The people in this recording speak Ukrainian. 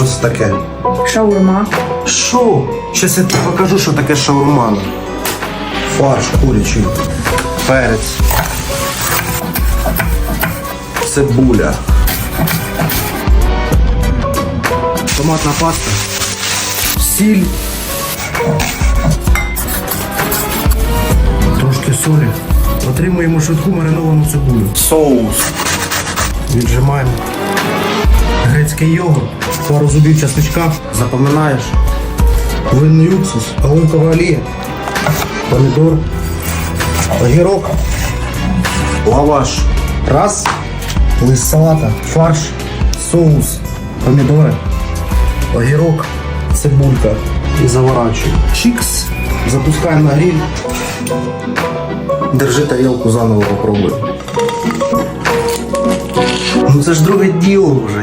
що це таке? Шаурма. Що? Щас я тобі покажу, що таке шаурмана. Фарш курячий, перець, цибуля, томатна паста, сіль, трошки солі. Отримуємо швидку мариновану цибулю. Соус. Віджимаємо. Грецький йогурт, пару зубів часничка. Запоминаєш. Винний уксус, оливкова олія, помідор, огірок, лаваш. Раз, лист салата, фарш, соус, помідори, огірок, цибулька. І заворачуємо. Чікс. Запускаємо на гриль. Держи тарілку заново попробуй. Ну це ж друге діло вже.